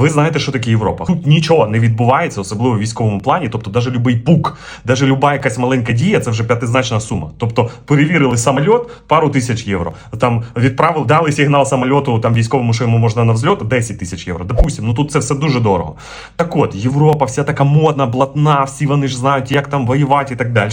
Ви знаєте, що таке Європа. Тут нічого не відбувається, особливо в військовому плані. Тобто, навіть любий пук, навіть люба якась маленька дія, це вже п'ятизначна сума. Тобто перевірили самольот, пару тисяч євро. Там відправили, дали сигнал самольоту там військовому, що йому можна на взльот, 10 тисяч євро. Допустим, ну тут це все дуже дорого. Так от, Європа, вся така модна, блатна, всі вони ж знають, як там воювати і так далі.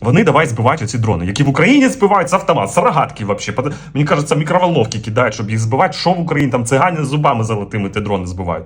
Вони давай збивають оці дрони, які в Україні збивають з автомат, з рогатки. Под- Мені кажеться, мікроволновки кидають, щоб їх збивати. Що в Україні там цигані з зубами золотими ті дрони збивають.